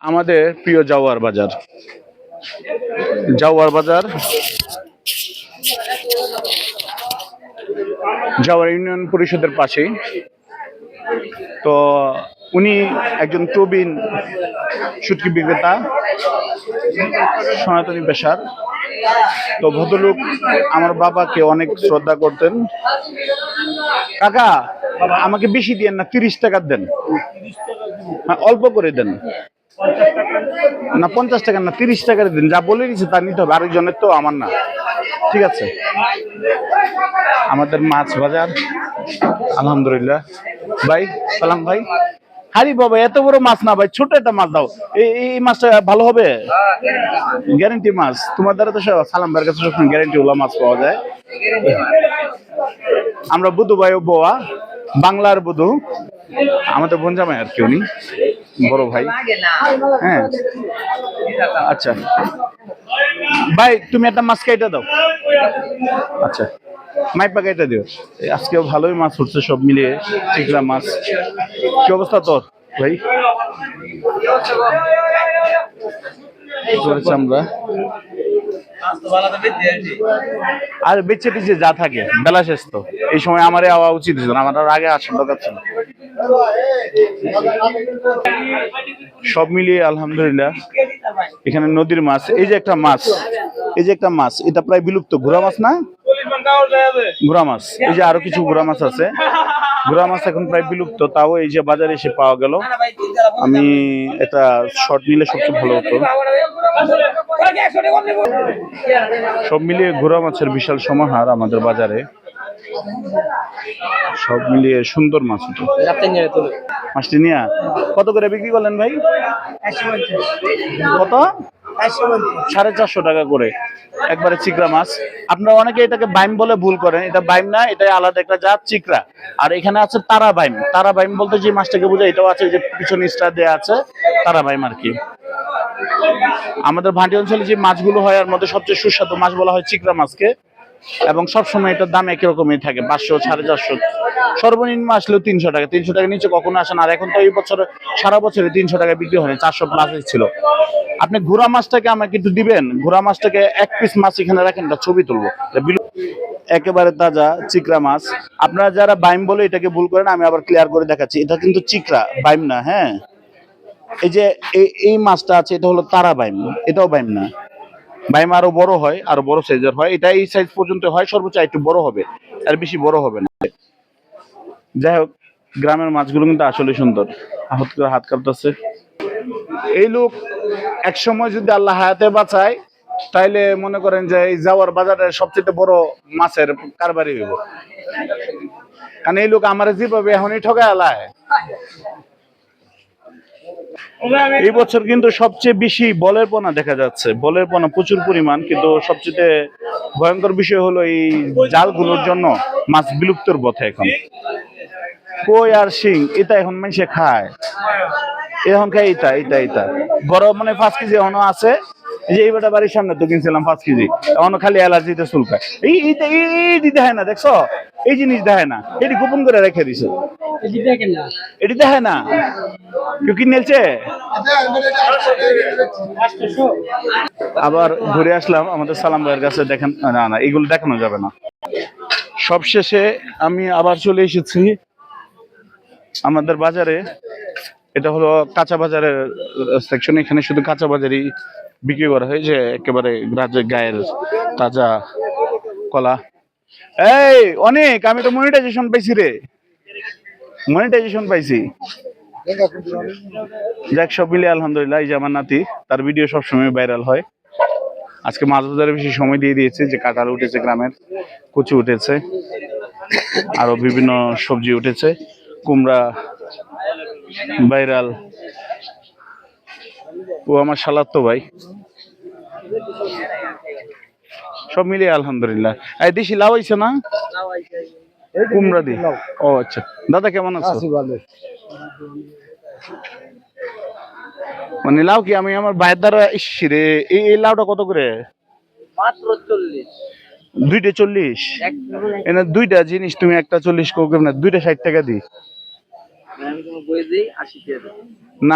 আমাদের প্রিয় জাওয়ার বাজার। জাওয়ার বাজার। জাওয়ার ইউনিয়ন পরিষদের পাশেই। তো উনি একজন প্রবীণ সুটকি বিক্রেতা, সনাতনী পেশার। তো ভদ্রলোক আমার বাবাকে অনেক শ্রদ্ধা করতেন। কাকা, আমাকে বেশি দিয়েন না, তিরিশ টাকা দেন। অল্প করে দেন। না, পঞ্চাশ টাকা না, তিরিশ টাকার দিন। যা বলে দিচ্ছে তা নিতে হবে, আরেকজনের তো আমার না। ঠিক আছে? আমাদের মাছ বাজার, আলহামদুলিল্লাহ। ভাই, সালাম ভাই। হারি বাবা, এত বড় মাছ না ভাই, ছোট একটা মাছ দাও। এই মাছটা ভালো হবে? গ্যারেন্টি মাছ। তোমার দ্বারা তো সব- সালাম ভাইয়ের কাছে সবসময় গ্যারেন্টি ওলা মাছ পাওয়া যায়। আমরা বুধু ভাই ও বোয়া, বাংলার বুধু। আমাদের বোন জামাই আর কি উনি। বড় ভাই? হ্যাঁ। আচ্ছা। ভাই তুমি একটা মাছ কেটে দাও। আচ্ছা। মাইপা কেটে দিও। এই আজকেও ভালোই মাছ উঠছে সব মিলিয়ে চিকলা মাছ। কি অবস্থা তোর ভাই? আমরা? আর বেঁচে টেচে যা থাকে বেলা শেষ তো। এই সময় আমারে আওয়া উচিত ছিল আমার আগে আসার দরকার ছিল সব মিলিয়ে আলহামদুলিল্লাহ। এখানে নদীর মাছ, এই যে একটা মাছ, এই যে একটা মাছ, এটা প্রায় বিলুপ্ত। ঘোড়া মাছ না? ঘোড়া মাছ, এই যে আরও কিছু ঘোড়া মাছ আছে। ঘোড়া মাছ এখন প্রায় বিলুপ্ত, তাও এই যে বাজারে এসে পাওয়া গেল। আমি এটা শর্ট নিলে সবচেয়ে ভালো হতো। সব মিলিয়ে ঘোড়া মাছের বিশাল সমাহার আমাদের বাজারে। সব মিলিয়ে সুন্দর মাছ মাছটি নিয়ে কত করে বিক্রি করলেন ভাই? কত? সাড়ে চারশো টাকা করে। একবারে চিকরা মাছ। আপনারা অনেকে এটাকে বাইম বলে ভুল করেন। এটা বাইম না এটা আলাদা একটা জাত চিকরা। আর এখানে আছে তারা বাইম। তারা বাইম বলতে যে মাছটাকে বোঝায় এটাও আছে যে পিছনে স্টার দেওয়া আছে তারা বাইম আর কি। আমাদের ভাটি অঞ্চলে যে মাছগুলো হয় এর মধ্যে সবচেয়ে সুস্বাদু মাছ বলা হয় চিকরা মাছকে। এবং সবসময় এটার দাম একই রকমই থাকে, পাঁচশো, সাড়ে চারশো। সর্বনিম্ন আসলেও তিনশো টাকা তিনশো টাকা নিচে কখনো আসে না। এখন তো এই বছর, সারা বছরে তিনশো টাকা বিক্রি হয়নি চারশো প্লাস ছিল। আপনি ঘোড়া মাছটাকে আমাকে একটু দিবেন? ঘোড়া মাছটাকে এক পিস মাছ এখানে রাখেন ছবি তুলবো। একেবারে তাজা চিকরা মাছ। আপনারা যারা বাইম বলে এটাকে ভুল করেন, আমি আবার ক্লিয়ার করে দেখাচ্ছি। এটা কিন্তু চিকরা, বাইম না হ্যাঁ? এই যে এই মাছটা আছে, এটা হলো তারা বাইম, এটাও বাইম না। বাইম আরও বড় হয়, আরও বড় সাইজের হয়। এটা এই সাইজ পর্যন্ত হয়, সর্বোচ্চ একটু বড় হবে। আর বেশি বড় হবে না। যাই হোক, গ্রামের মাছগুলো কিন্তু আসলে সুন্দর। হাত করে হাত কাঁপতেছে। এই লোক এক সময় যদি আল্লাহ হায়াতে বাঁচায়, তাইলে মনে করেন যে এই যাওয়ার বাজারের সবচেয়ে বড় মাছের কারবারি হইব। কারণ এই লোক আমার যেভাবে এখনই ঠকায় আলায় এই বছর কিন্তু সবচেয়ে বেশি বলের পোনা দেখা যাচ্ছে। বলের পোনা প্রচুর পরিমাণ, কিন্তু সবচেয়ে ভয়ঙ্কর বিষয় হলো এই জালগুলোর জন্য মাছ বিলুপ্তর পথে এখন। কই আর শিং, এটা এখন মানুষে খায়। এখন খায় এটা এটা এটা বড় মানে পাঁচ কেজি এখনও আছে যে এই বেটা বাড়ির সামনে তো কিনছিলাম পাঁচ কেজি এখনও খালি অ্যালার্জিতে চুলকায়। এই এই এই দেখে না দেখছ? এই জিনিস দেখে না এটি গোপন করে রেখে দিছে। এটি দেখে না। কেউ কি নেলছে? আবার ঘুরে আসলাম আমাদের সালাম ভাইয়ের কাছে দেখেন না না এগুলো দেখানো যাবে না। সবশেষে আমি আবার চলে এসেছি। আমাদের বাজারে এটা হলো কাঁচা বাজারের সেকশন এখানে শুধু কাঁচা বাজারই বিক্রি করা হয় যে একেবারে গায়ের তাজা কলা। এই, অনেক, আমি তো মনিটাইজেশন পাইছি রে। মনিটাইজেশন পাইছি। যাক, সব মিলিয়ে আলহামদুলিল্লাহ, এই যে আমার নাতি, তার ভিডিও সবসময় ভাইরাল হয়। আজকে মাছ বাজারে বেশি সময় দিয়ে দিয়েছে, যে কাঁঠাল উঠেছে গ্রামের, কচু উঠেছে, আরও বিভিন্ন সবজি উঠেছে, কুমড়া ভাইরাল ও আমার সালাদ তো ভাই। সব মিলিয়ে আলহামদুলিল্লাহ। এই দেশি লাউ আইছে না? কুমড়া দি। ও আচ্ছা। দাদা কেমন আছো? মানে লাউ কি আমি আমার ভাইয়ের দ্বারা ইস রে এই এই লাউটা কত করে? মাত্র চল্লিশ। দুইটা চল্লিশ? এনে দুইটা জিনিস তুমি একটা চল্লিশ করবে না দুইটা ষাট টাকা দিই আমি তোমার বই দিই আশি টাকা না।